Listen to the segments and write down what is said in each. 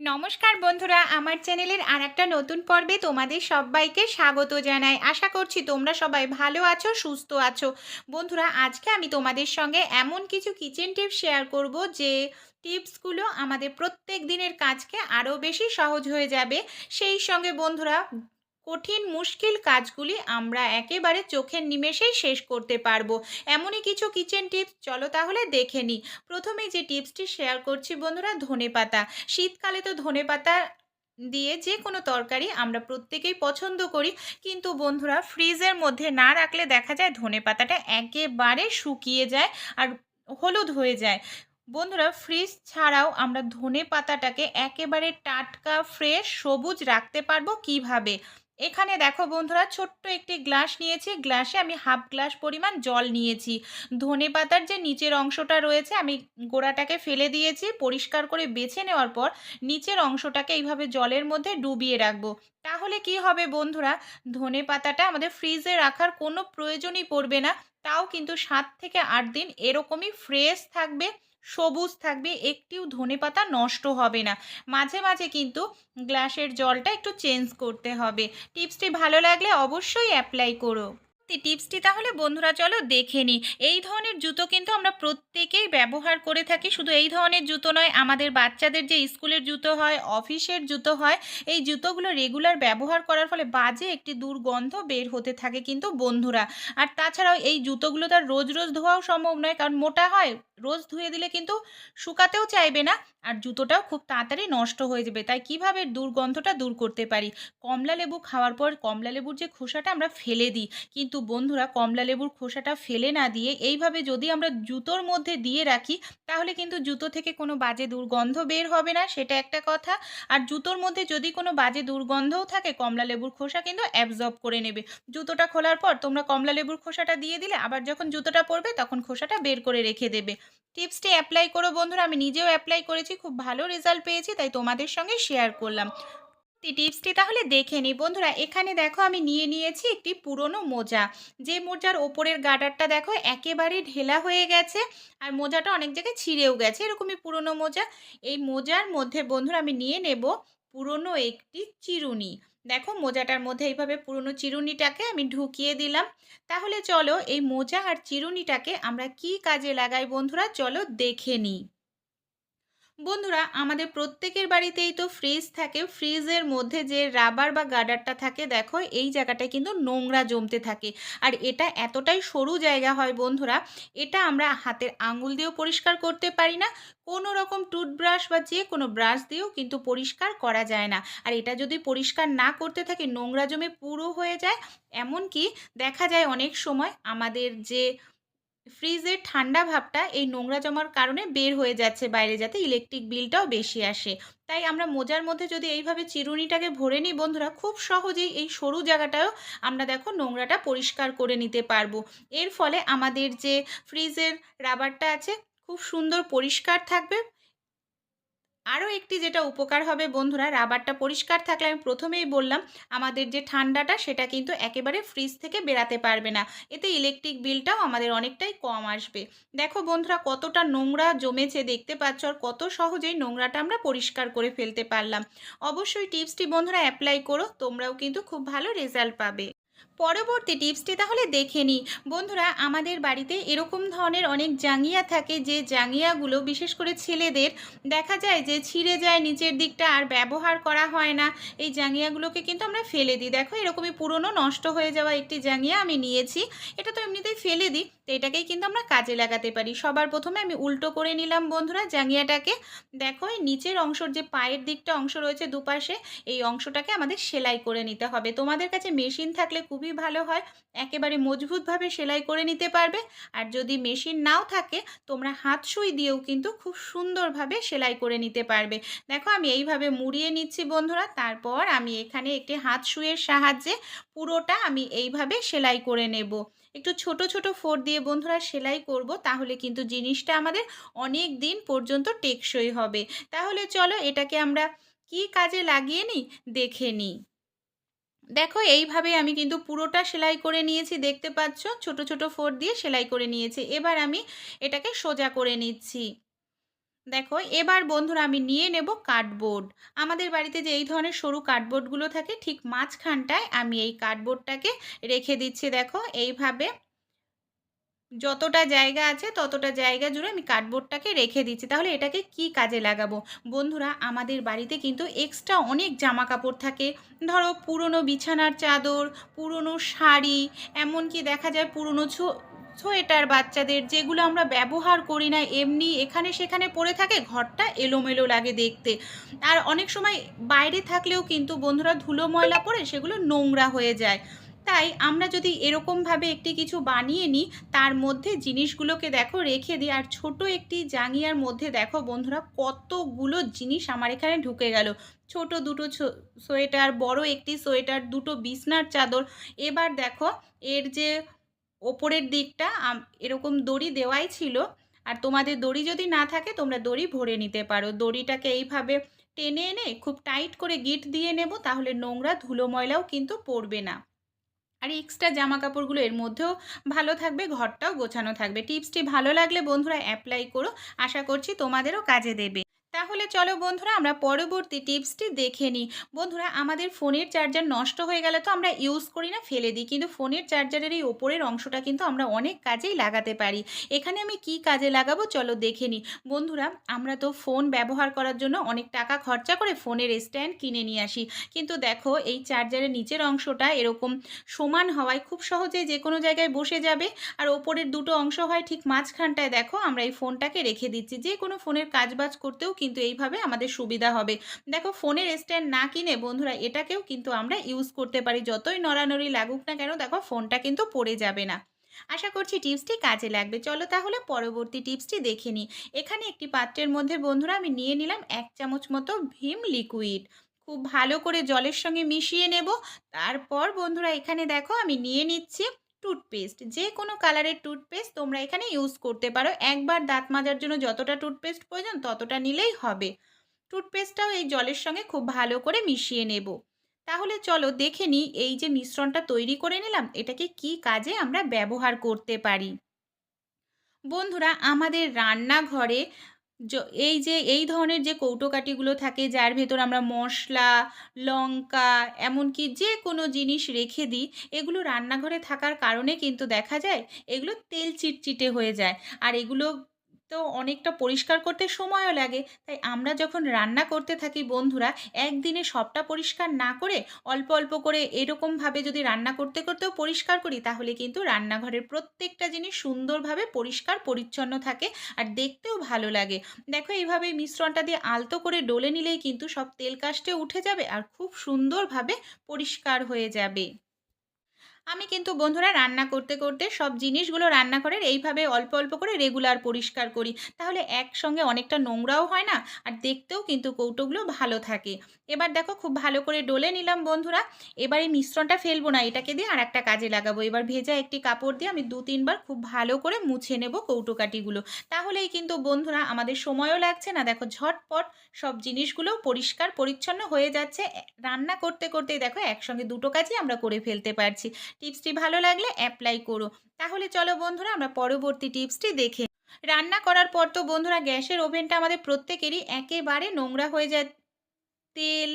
নমস্কার বন্ধুরা, আমার চ্যানেলের আর একটা নতুন পর্বে তোমাদের সবাইকে স্বাগত জানাই। আশা করছি তোমরা সবাই ভালো আছো, সুস্থ আছো। বন্ধুরা, আজকে আমি তোমাদের সঙ্গে এমন কিছু কিচেন টিপ শেয়ার করব যে টিপসগুলো আমাদের প্রত্যেক দিনের কাজকে আরও বেশি সহজ হয়ে যাবে। সেই সঙ্গে বন্ধুরা কঠিন, মুশকিল কাজগুলি আমরা একেবারে চোখের নিমেষেই শেষ করতে পারব। এমনই কিছু কিচেন টিপস চলো তাহলে দেখে নিই। প্রথমে যে টিপসটি শেয়ার করছি বন্ধুরা ধনেপাতা শীতকালে তো ধনেপাতা দিয়ে যে কোনো তরকারি আমরা প্রত্যেকেই পছন্দ করি, কিন্তু বন্ধুরা ফ্রিজের মধ্যে না রাখলে দেখা যায় ধনেপাতাটা একেবারে শুকিয়ে যায় আর হলুদ হয়ে যায়। বন্ধুরা ফ্রিজ ছাড়াও আমরা ধনে পাতাটাকে একেবারে টাটকা ফ্রেশ সবুজ রাখতে পারব কীভাবে? এখানে দেখো বন্ধুরা, ছোট্ট একটি গ্লাস নিয়েছি। গ্লাসে আমি হাফ গ্লাস পরিমাণ জল নিয়েছি। ধনে পাতার যে নিচের অংশটা রয়েছে, আমি গোড়াটাকে ফেলে দিয়েছি। পরিষ্কার করে বেছে নেওয়ার পর নিচের অংশটাকে এইভাবে জলের মধ্যে ডুবিয়ে রাখব। তাহলে কি হবে বন্ধুরা, ধনে পাতাটা আমাদের ফ্রিজে রাখার কোনো প্রয়োজনই পড়বে না। তাও কিন্তু সাত থেকে আট দিন এরকমই ফ্রেশ থাকবে। সবুজ থাকবে, একটিও ধনে পাতা নষ্ট হবে না। মাঝে মাঝে কিন্তু গ্লাসের জলটা একটু চেঞ্জ করতে হবে। টিপসটি ভালো লাগলে অবশ্যই অ্যাপ্লাই করো। টিপসটি তাহলে বন্ধুরা চলো দেখে নিই। এই ধরনের জুতো কিন্তু আমরা প্রত্যেকেই ব্যবহার করে থাকি। শুধু এই ধরনের জুতো নয়, আমাদের বাচ্চাদের যে স্কুলের জুতো হয়, অফিসের জুতো হয়, এই জুতোগুলো রেগুলার ব্যবহার করার ফলে বাজে একটি দুর্গন্ধ বের হতে থাকে কিন্তু বন্ধুরা। আর তাছাড়াও এই জুতোগুলো তার রোজ রোজ ধোয়াও সম্ভব নয়, কারণ মোটা হয়, রোজ ধুয়ে দিলে কিন্তু শুকাতেও চাইবে না, আর জুতোটাও খুব তাড়াতাড়ি নষ্ট হয়ে যাবে। তাই কীভাবে দুর্গন্ধটা দূর করতে পারি? কমলা লেবু খাওয়ার পর কমলা লেবুর যে খোসাটা আমরা ফেলে দিই, কিন্তু বন্ধুরা কমলা লেবুর খোসাটা ফেলে না দিয়ে এইভাবে যদি আমরা জুতোর মধ্যে দিয়ে রাখি, তাহলে কিন্তু জুতো থেকে কোনো বাজে দুর্গন্ধ বের হবে না, সেটা একটা কথা। আর জুতোর মধ্যে যদি কোনো বাজে দুর্গন্ধও থাকে, কমলা লেবুর খোসা কিন্তু অ্যাবজর্ব করে নেবে। জুতোটা খোলার পর তোমরা কমলা লেবুর খোসাটা দিয়ে দিলে, আবার যখন জুতোটা পরবে তখন খোসাটা বের করে রেখে দেবে। টিপসটি অ্যাপ্লাই করো বন্ধুরা, আমি নিজেও অ্যাপ্লাই করেছি, খুব ভালো রেজাল্ট পেয়েছি, তাই তোমাদের সঙ্গে শেয়ার করলাম। টিপসটি তাহলে দেখে নিই। বন্ধুরা, এখানে দেখো আমি নিয়ে নিয়েছি একটি পুরনো মোজা। যে মোজার ওপরের গার্ডারটা দেখো একেবারে ঢেলা হয়ে গেছে আর মোজাটা অনেক জায়গায় ছিঁড়েও গেছে। এরকমই পুরনো মোজা। এই মোজার মধ্যে বন্ধুরা আমি নিয়ে নেব পুরনো একটি চিরুনি। দেখো মোজাটার মধ্যে এইভাবে পুরনো চিরুনিটাকে আমি ঢুকিয়ে দিলাম। তাহলে চলো এই মোজা আর চিরুনিটাকে আমরা কি কাজে লাগাই বন্ধুরা? চলো দেখে নিই। বন্ধুরা, আমাদের প্রত্যেকের বাড়িতেই তো ফ্রিজ থাকে। ফ্রিজের মধ্যে যে রাবার বা গার্ডারটা থাকে, দেখো, এই জায়গাটায় কিন্তু নোংরা জমতে থাকে। আর এটা এতটাই সরু জায়গা হয় বন্ধুরা, এটা আমরা হাতের আঙুল দিয়েও পরিষ্কার করতে পারি না। কোনো রকম টুথব্রাশ বা যে কোনো ব্রাশ দিয়েও কিন্তু পরিষ্কার করা যায় না। আর এটা যদি পরিষ্কার না করতে থাকে, নোংরা জমে পুরো হয়ে যায়। এমনকি দেখা যায় অনেক সময় আমাদের যে ফ্রিজের ঠান্ডা ভাবটা এই নোংরা জমার কারণে বের হয়ে যাচ্ছে বাইরে যাতে ইলেকট্রিক বিলটাও বেশি আসে। তাই আমরা মোজার মধ্যে যদি এইভাবে চিরুনিটাকে ভরে নিই বন্ধুরা, খুব সহজেই এই সরু জায়গাটাও আমরা দেখো নোংরাটা পরিষ্কার করে নিতে পারব। এর ফলে আমাদের যে ফ্রিজের রাবারটা আছে, খুব সুন্দর পরিষ্কার থাকবে আরও একটি যেটা উপকার হবে বন্ধুরা, রাবারটা পরিষ্কার থাকলে আমি প্রথমেই বললাম, আমাদের যে ঠান্ডাটা সেটা কিন্তু একেবারে ফ্রিজ থেকে বেরাতে পারবে না। এতে ইলেকট্রিক বিলটাও আমাদের অনেকটাই কম আসবে। দেখো বন্ধুরা, কতটা নোংরা জমেছে দেখতে পাচ্ছ আর কত সহজেই নোংরাটা আমরা পরিষ্কার করে ফেলতে পারলাম। অবশ্যই টিপসটি বন্ধুরা অ্যাপ্লাই করো, তোমরাও কিন্তু খুব ভালো রেজাল্ট পাবে। পরবর্তী টিপসটি তাহলে দেখে নিই। বন্ধুরা, আমাদের বাড়িতে এরকম ধরনের অনেক জাঙ্গিয়া থাকে, যে জাঙ্গিয়াগুলো, বিশেষ করে ছেলেদের, দেখা যায় যে ছিঁড়ে যায় নিচের দিকটা আর ব্যবহার করা হয় না। এই জাঙ্গিয়াগুলোকে কিন্তু আমরা ফেলে দিই। দেখো, এরকমই পুরনো নষ্ট হয়ে যাওয়া একটি জাঙ্গিয়া আমি নিয়েছি। এটা তো এমনিতেই ফেলে দিই, তো এটাকেই কিন্তু আমরা কাজে লাগাতে পারি। সবার প্রথমে আমি উল্টো করে নিলাম বন্ধুরা জাঙ্গিয়াটাকে। দেখো, এই নিচের অংশর যে পায়ের দিকটা অংশ রয়েছে দুপাশে, এই অংশটাকে আমাদের সেলাই করে নিতে হবে। তোমাদের কাছে মেশিন থাকলে খুবই ভালো হয়, একেবারে মজবুতভাবে সেলাই করে নিতে পারবে। আর যদি মেশিন নাও থাকে, তোমরা হাত সুই দিয়েও কিন্তু খুব সুন্দরভাবে সেলাই করে নিতে পারবে। দেখো, আমি এইভাবে মুড়িয়ে নিচ্ছি বন্ধুরা। তারপর আমি এখানে একটি হাত সুইয়ের সাহায্যে পুরোটা আমি এইভাবে সেলাই করে নেব। একটু ছোট ছোট ফোর দিয়ে বন্ধুরা সেলাই করব, তাহলে কিন্তু জিনিসটা আমাদের অনেক দিন পর্যন্ত টেকসই হবে। তাহলে চলো, এটাকে আমরা কি কাজে লাগিয়ে নিই? দেখে নিই। দেখো, এইভাবে আমি কিন্তু পুরোটা সেলাই করে নিয়েছি, দেখতে পাচ্ছ? ছোট ছোট ফোর দিয়ে সেলাই করে নিয়েছি। এবার আমি এটাকে সোজা করে নিচ্ছি। দেখো, এবার বন্ধুরা আমি নিয়ে নেব কার্ডবোর্ড। আমাদের বাড়িতে যে এই ধরনের সরু কার্ডবোর্ডগুলো থাকে, ঠিক মাঝখানটায় আমি এই কার্ডবোর্ডটাকে রেখে দিচ্ছি। দেখো, এইভাবে যতটা জায়গা আছে ততটা জায়গা জুড়ে আমি কার্ডবোর্ডটাকে রেখে দিচ্ছি। তাহলে এটাকে কি কাজে লাগাবো? বন্ধুরা, আমাদের বাড়িতে কিন্তু এক্সট্রা অনেক জামা কাপড় থাকে। ধরো পুরনো বিছানার চাদর, পুরনো শাড়ি, এমনকি দেখা যায় পুরনো ছো, সোয়েটার বাচ্চাদের যেগুলো আমরা ব্যবহার করি না, এমনি এখানে সেখানে পড়ে থাকে, ঘরটা এলোমেলো লাগে দেখতে। আর অনেক সময় বাইরে থাকলেও কিন্তু বন্ধুরা ধুলো ময়লা পড়ে সেগুলো নোংরা হয়ে যায়। তাই আমরা যদি এরকমভাবে একটি কিছু বানিয়ে নিই, তার মধ্যে জিনিসগুলোকে দেখো রেখে দিই। আর ছোট একটি জাঙ্গিয়ার মধ্যে দেখো বন্ধুরা কতগুলো জিনিস আমার এখানে ঢুকে গেল। ছোট দুটো সোয়েটার, বড় একটি সোয়েটার, দুটো বিছনার চাদর। এবার দেখো এর যে ওপরের দিকটা এরকম দড়ি দেওয়াই ছিল। আর তোমাদের দড়ি যদি না থাকে, তোমরা দড়ি ভরে নিতে পারো। দড়িটাকে এইভাবে টেনে এনে খুব টাইট করে গিট দিয়ে নেব, তাহলে নোংরা ধুলো ময়লাও কিন্তু পড়বে না। আর এক্সট্রা জামা কাপড়গুলো এর মধ্যেও ভালো থাকবে, ঘরটাও গোছানো থাকবে। টিপসটি ভালো লাগলে বন্ধুরা অ্যাপ্লাই করো। আশা করছি তোমাদেরও কাজে দেবে। তাহলে চলো বন্ধুরা আমরা পরবর্তী টিপসটি দেখে নিই। বন্ধুরা, আমাদের ফোনের চার্জার নষ্ট হয়ে গেলে তো আমরা ইউজ করি না, ফেলে দিই। কিন্তু ফোনের চার্জারের এই ওপরের অংশটা কিন্তু আমরা অনেক কাজেই লাগাতে পারি। এখানে আমি কি কাজে লাগাবো চলো দেখে নিই। বন্ধুরা, আমরা তো ফোন ব্যবহার করার জন্য অনেক টাকা খরচা করে ফোনের স্ট্যান্ড কিনে নিয়ে আসি। কিন্তু দেখো, এই চার্জারের নিচের অংশটা এরকম সমান হওয়ায় খুব সহজেই যে কোনো জায়গায় বসে যাবে। আর ওপরের দুটো অংশ হয় ঠিক মাঝখানটায়। দেখো, আমরা এই ফোনটাকে রেখে দিচ্ছি। যে কোনো ফোনের কাজবাজ করতেও কিন্তু এইভাবে আমাদের সুবিধা হবে। দেখো ফোনের স্ট্যান্ড না কিনে বন্ধুরা এটাকেও কিন্তু আমরা ইউজ করতে পারি। যতই নড়ানড়ি লাগুক না কেন দেখো ফোনটা কিন্তু পড়ে যাবে না। আশা করছি টিপসটি কাজে লাগবে। চলো তাহলে পরবর্তী টিপসটি দেখে নিই। এখানে একটি পাত্রের মধ্যে বন্ধুরা আমি নিয়ে নিলাম এক চামচ মতো ভীম লিকুইড খুব ভালো করে জলের সঙ্গে মিশিয়ে নেব। তারপর বন্ধুরা এখানে দেখো আমি নিয়ে নিচ্ছি টুথপেস্ট যে কোনো কালারের টুথপেস্ট তোমরা এখানে ইউজ করতে পারো। একবার দাঁত মাজার জন্য যতটা টুথপেস্ট প্রয়োজন ততটা নিলেই হবে। টুথপেস্টটাও এই জলের সঙ্গে খুব ভালো করে মিশিয়ে নেব। তাহলে চলো দেখে নিই এই যে মিশ্রণটা তৈরি করে নিলাম, এটাকে কি কাজে আমরা ব্যবহার করতে পারি? বন্ধুরা, আমাদের রান্নাঘরে এই যে, এই ধরনের যে কৌটোকাঠিগুলো থাকে, যার ভেতর আমরা মশলা, লঙ্কা, এমনকি যে কোনো জিনিস রেখে দিই, এগুলো রান্নাঘরে থাকার কারণে কিন্তু দেখা যায়, এগুলো তেল চিটচিটে হয়ে যায়। আর এগুলো তো অনেকটা পরিষ্কার করতে সময়ও লাগে। তাই আমরা যখন রান্না করতে থাকি বন্ধুরা, একদিনে সবটা পরিষ্কার না করে অল্প অল্প করে এরকমভাবে যদি রান্না করতে করতেও পরিষ্কার করি, তাহলে কিন্তু রান্নাঘরের প্রত্যেকটা জিনিস সুন্দরভাবে পরিষ্কার, পরিচ্ছন্ন থাকে আর দেখতেও ভালো লাগে। দেখো এইভাবে মিশ্রণটা দিয়ে আলতো করে ডলে নিলেই কিন্তু সব তেল কাস্টে উঠে যাবে আর খুব সুন্দরভাবে পরিষ্কার হয়ে যাবে। আমি কিন্তু বন্ধুরা রান্না করতে করতে সব জিনিসগুলো রান্না রান্নাঘরের এইভাবে অল্প অল্প করে রেগুলার পরিষ্কার করি। তাহলে একসঙ্গে অনেকটা নোংরাও হয় না আর দেখতেও কিন্তু কৌটোগুলো ভালো থাকে। এবার দেখো খুব ভালো করে ডলে নিলাম বন্ধুরা। এবার এই মিশ্রণটা ফেলব না এটাকে দিয়ে আর একটা কাজে লাগাবো। এবার ভেজা একটি কাপড় দিয়ে আমি দু তিনবার খুব ভালো করে মুছে নেব কৌটোকাঠিগুলো তাহলেই কিন্তু বন্ধুরা আমাদের সময়ও লাগছে না। দেখো ঝটপট সব জিনিসগুলো পরিষ্কার, পরিচ্ছন্ন হয়ে যাচ্ছে। রান্না করতে, করতেই দেখো একসঙ্গে দুটো কাজই আমরা করে ফেলতে পারছি। টিপসটি ভালো লাগলে অ্যাপ্লাই করো। তাহলে চলো বন্ধুরা, আমরা পরবর্তী টিপসটি দেখে রান্না করার পর তো বন্ধুরা গ্যাসের ওভেনটা আমাদের প্রত্যেকেরই একেবারে নোংরা হয়ে যায়। তেল,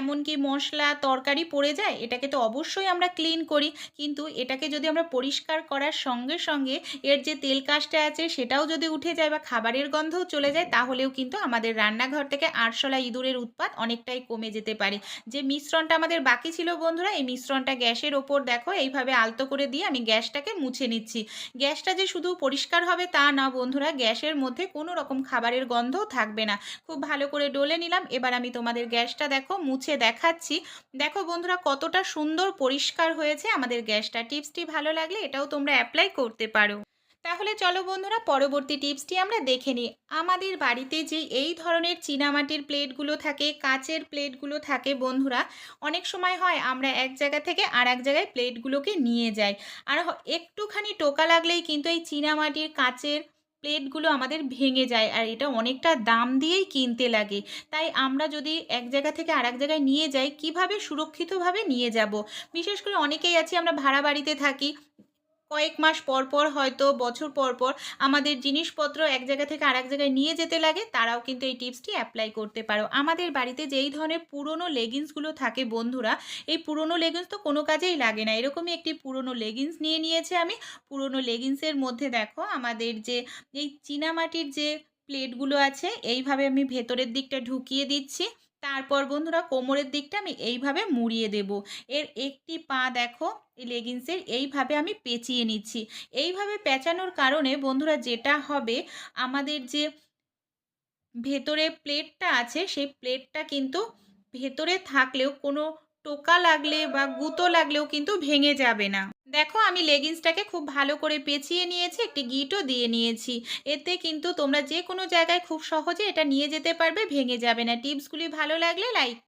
এমনকি মশলা, তরকারি পড়ে যায়, এটাকে তো অবশ্যই আমরা ক্লিন করি। কিন্তু এটাকে যদি আমরা পরিষ্কার করার সঙ্গে সঙ্গে এর যে তেল কাজটা আছে, সেটাও যদি উঠে যায় বা খাবারের গন্ধও চলে যায়, তাহলেও কিন্তু আমাদের রান্নাঘর থেকে আরশোলা ইঁদুরের উৎপাত অনেকটাই কমে যেতে পারে। যে মিশ্রণটা আমাদের বাকি ছিল বন্ধুরা, এই মিশ্রণটা গ্যাসের ওপর দেখো, এইভাবে আলতো করে দিয়ে আমি গ্যাসটাকে মুছে নিচ্ছি। গ্যাসটা যে শুধু পরিষ্কার হবে তা না বন্ধুরা, গ্যাসের মধ্যে কোনো রকম খাবারের গন্ধও থাকবে না। খুব ভালো করে ডলে নিলাম, এবার আমি তোমাদের গ্যাসটা দেখো মুছে দেখাচ্ছি। দেখো বন্ধুরা কতটা সুন্দর পরিষ্কার হয়েছে আমাদের গ্যাসটা। টিপসটি ভালো লাগলে এটাও তোমরা অ্যাপ্লাই করতে পারো। তাহলে চলো বন্ধুরা পরবর্তী টিপসটি আমরা দেখে নিই। আমাদের বাড়িতে যে এই ধরনের চীনামাটির প্লেটগুলো থাকে, কাচের প্লেটগুলো থাকে বন্ধুরা, অনেক সময় হয় আমরা এক জায়গা থেকে আর এক জায়গায় প্লেটগুলোকে নিয়ে যাই। আর একটুখানি টোকা লাগলেই কিন্তু এই চীনামাটির কাচের প্লেটগুলো আমাদের ভেঙে যায় আর এটা অনেকটা দাম দিয়েই কিনতে লাগে। তাই আমরা যদি এক জায়গা থেকে আরেক জায়গায় নিয়ে যাই, কীভাবে সুরক্ষিতভাবে নিয়ে যাব? বিশেষ করে অনেকেই আছি, আমরা ভাড়া বাড়িতে থাকি। কয়েক মাস পর, পর হয়তো বছর পর, পর আমাদের জিনিসপত্র এক জায়গা থেকে আরেক জায়গায় নিয়ে যেতে লাগে, তারাও কিন্তু এই টিপসটি অ্যাপ্লাই করতে পারো। আমাদের বাড়িতে যেই ধরনের পুরনো লেগিংসগুলো থাকে বন্ধুরা, এই পুরনো লেগিংস তো কোনো কাজেই লাগে না। এরকমই একটি পুরনো লেগিংস নিয়ে নিয়েছে আমি। পুরনো লেগিংসের মধ্যে দেখো আমাদের যে এই চীনামাটির যে প্লেটগুলো আছে, এইভাবে আমি ভেতরের দিকটা ঢুকিয়ে দিচ্ছি। তারপর বন্ধুরা কোমরের দিকটা আমি এইভাবে মুড়িয়ে দেব। এর একটি পা দেখো, এই লেগিংসের এইভাবে আমি পেঁচিয়ে নিচ্ছি। এইভাবে পেঁচানোর কারণে বন্ধুরা যেটা হবে, আমাদের যে ভেতরে প্লেটটা আছে, সেই প্লেটটা কিন্তু ভেতরে থাকলেও কোনো টোকা লাগলে বা গুঁতো লাগলেও কিন্তু ভেঙে যাবে না। দেখো আমি লেগিংসটাকে খুব ভালো করে পেঁচিয়ে নিয়েছি, একটি গিটও দিয়ে নিয়েছি। এতে কিন্তু তোমরা যে কোনো জায়গায় খুব সহজে এটা নিয়ে যেতে পারবে, ভেঙে যাবে না। টিপসগুলি ভালো লাগলে লাইক